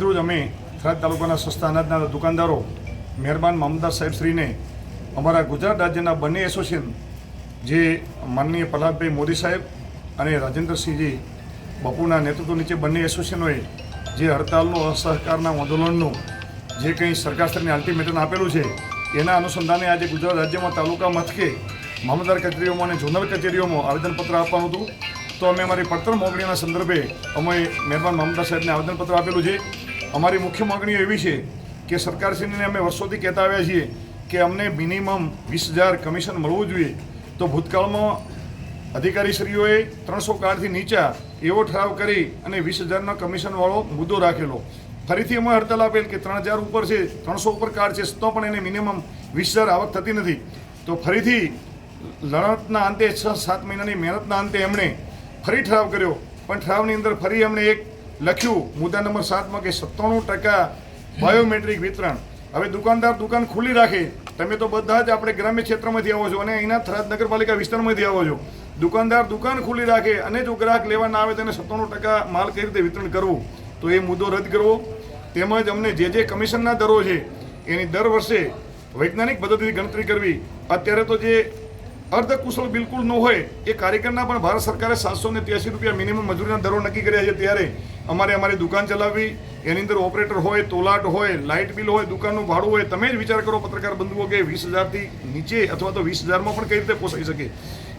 રોજ અમે થરાદ તાલુકાના સસ્તા અનાજના દુકાનદારો, મહેરબાન મામદાર સાહેબશ્રીને અમારા ગુજરાત રાજ્યના બંને એસોસિએશન જે માનનીય પ્રહલાદભાઈ મોદી સાહેબ અને રાજેન્દ્રસિંહજી બપુના નેતૃત્વ નીચે બંને એસોસિએશનોએ જે હડતાલનું અસહકારના આંદોલનનું જે કંઈ સરકારશ્રીને અલ્ટિમેટમ આપેલું છે, એના અનુસંધાને આજે ગુજરાત રાજ્યમાં તાલુકા મથકે મામલતદાર કચેરીઓમાં અને ઝોનલ કચેરીઓમાં આવેદનપત્ર આપવાનું હતું. તો અમે અમારી પડતર મોગણીના સંદર્ભે અમે મહેરબાન મામલદાર સાહેબને આવેદનપત્ર આપેલું છે. અમારી મુખ્ય માગણીઓ એવી છે કે સરકારશ્રીને અમે વર્ષોથી કહેતા આવ્યા છીએ કે અમને મિનિમમ વીસ હજાર કમિશન મળવું જોઈએ. તો ભૂતકાળમાં અધિકારીશ્રીઓએ ત્રણસો કાર્ડથી નીચા એવો ઠરાવ કરી અને વીસ હજારનો કમિશનવાળો મુદ્દો રાખેલો. ફરીથી અમે હડતાલ આપેલ કે ત્રણ હજાર ઉપર છે, ત્રણસો ઉપર કાર્ડ છે, તો પણ એને મિનિમમ વીસ હજાર આવક થતી નથી. તો ફરીથી લડતના અંતે છ સાત મહિનાની મહેનતના અંતે એમણે ફરી ઠરાવ કર્યો. પણ ઠરાવની અંદર ફરી એમણે એક લખ્યું, મુદ્દા નંબર સાતમાં કે સત્તાણું ટકા બાયોમેટ્રિક વિતરણ. હવે દુકાનદાર દુકાન ખુલ્લી રાખે. તમે તો બધા જ આપણે ગ્રામ્ય ક્ષેત્રમાંથી આવો છો અને અહીંના થરાદ નગરપાલિકા વિસ્તારમાંથી આવો છો. દુકાનદાર દુકાન ખુલ્લી રાખે અને જો ગ્રાહક લેવા ના આવે તેને સત્તાણું ટકા માલ કઈ રીતે વિતરણ કરવું? તો એ મુદ્દો રદ કરવો. તેમજ અમને જે જે કમિશનના દરો છે, એની દર વર્ષે વૈજ્ઞાનિક પદ્ધતિથી ગણતરી કરવી. અત્યારે તો જે અર્ધકુશળ બિલકુલ ન હોય, એ કાર્યકરના પણ ભારત સરકારે સાતસો ને ત્યાસી રૂપિયા મિનિમમ મજૂરીના દરો નક્કી કર્યા છે ત્યારે. અમારે અમારી દુકાન ચલાવવી, એની અંદર ઓપરેટર હોય, તોલાટ હોય લાઇટ બિલ હોય, દુકાનનું ભાડું હોય, તમે જ વિચાર કરો પત્રકાર બંધુઓ કે વીસ હજારથી નીચે અથવા તો વીસ હજારમાં પણ કઈ રીતે પોસાઈ શકે.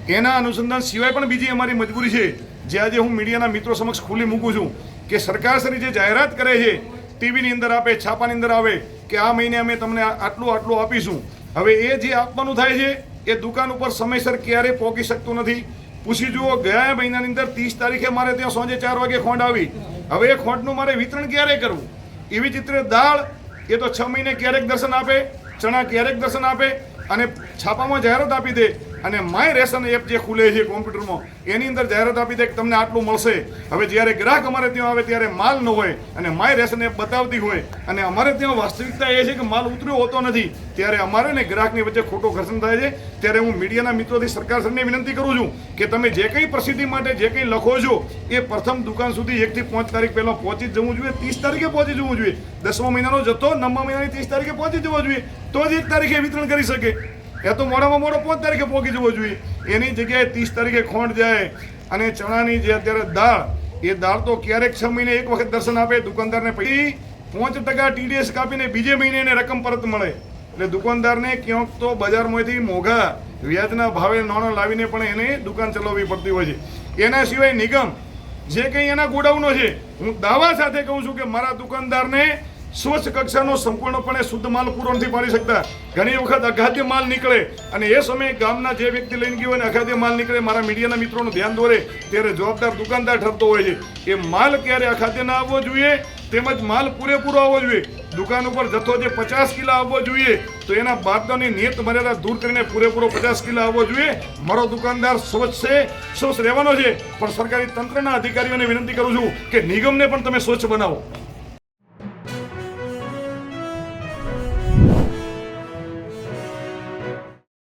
એના અનુસંધાન સિવાય પણ બીજી અમારી મજબૂરી છે, જે આજે હું મીડિયાના મિત્રો સમક્ષ ખુલ્લી મૂકું છું, કે સરકારશ્રી જે જાહેરાત કરે છે, ટીવીની અંદર આપે, છાપાની અંદર આવે, કે આ મહિને અમે તમને આટલું આટલું આપીશું. હવે એ જે આપવાનું થાય છે, એ દુકાન ઉપર સમયસર ક્યારે પહોંચી શકતું નથી પૂછી જુઓ, ગયા મહિનાની અંદર ત્રીસ તારીખે મારે ત્યાં સાંજે ચાર વાગે ખોંડ આવી. હવે એ ખોંડનું મારે વિતરણ ક્યારે કરવું? એવી જ દાળ, એ તો છ મહિને ક્યારેક દર્શન આપે, ચણા ક્યારેક દર્શન આપે, અને છાપામાં જાહેરાત આપી દે. અને માય રેશન એપ જે ખુલે છે કોમ્પ્યુટરમાં, એની અંદર જાહેરાત આપી દે કે તમને આટલું મળશે. હવે જ્યારે ગ્રાહક અમારે ત્યાં આવે ત્યારે માલ ન હોય અને માય રેશન એપ બતાવતી હોય અને અમારે ત્યાં વાસ્તવિકતા એ છે કે માલ ઉતર્યો હોતો નથી, ત્યારે અમારે ને ગ્રાહકની વચ્ચે ખોટો ઘર્ષણ થાય છે. ત્યારે હું મીડિયાના મિત્રોથી સરકારશ્રીને વિનંતી કરું છું કે તમે જે કંઈ પ્રસિદ્ધિ માટે જે કંઈ લખો છો, એ પ્રથમ દુકાન સુધી એકથી પાંચ તારીખ પહેલાં પહોંચી જવું જોઈએ. ત્રીસ તારીખે પહોંચી જવું જોઈએ. દસમા મહિનાનો જથ્થો નવમા મહિનાની ત્રીસ તારીખે પહોંચી જવો જોઈએ. તો જ એક તારીખે વિતરણ કરી શકે. એ તો મોડામાં મોડો પાંચ તારીખે પહોંચી જવો જોઈએ. એની જગ્યાએ ત્રીસ તારીખે ખોંડ જાય અને ચણાની જે અત્યારે દાળ, એ દાળ તો ક્યારેક છ મહિને એક વખત દર્શન આપે, દુકાનદારને પછી પાંચ ટકા ટીડીએસ કાપીને બીજે મહિને એને રકમ પરત મળે. એટલે દુકાનદારને ક્યાંક તો બજારમાંથી મોંઘા, વ્યાજના ભાવે નાણો લાવીને પણ એને દુકાન ચલાવવી પડતી હોય છે. એના સિવાય નિગમ, જે કંઈ એના ગોડાઉનો છે, હું દાવા સાથે કહું છું કે મારા દુકાનદારને સ્વચ્છ કક્ષાનો સંપૂર્ણપણે શુદ્ધ માલ પૂરો નથી પાડી શકતા ઘણી વખત અગાધ્ય માલ નીકળે અને એ સમયે ગામના જે વ્યક્તિ લઈને ગયો અને અગાધ્ય માલ નીકળે, મારા મીડિયાના મિત્રોનું ધ્યાન દોરે, ત્યારે જવાબદાર દુકાનદાર ઠરતો હોય છે એ માલ ક્યારે અખાદ્ય ના આવવો જોઈએ, તેમજ માલ પૂરેપૂરો આવવો જોઈએ. દુકાન ઉપર જથ્થો જે પચાસ કિલો આવવો જોઈએ, તો એના બાદની નિયત મર્યાદા દૂર કરીને પૂરેપૂરો પચાસ કિલો આવવો જોઈએ. મારો દુકાનદાર સ્વચ્છ છે સ્વચ્છ રહેવાનો છે, પણ સરકારી તંત્રના અધિકારીઓને વિનંતી કરું છું કે નિગમને પણ તમે સ્વચ્છ બનાવો.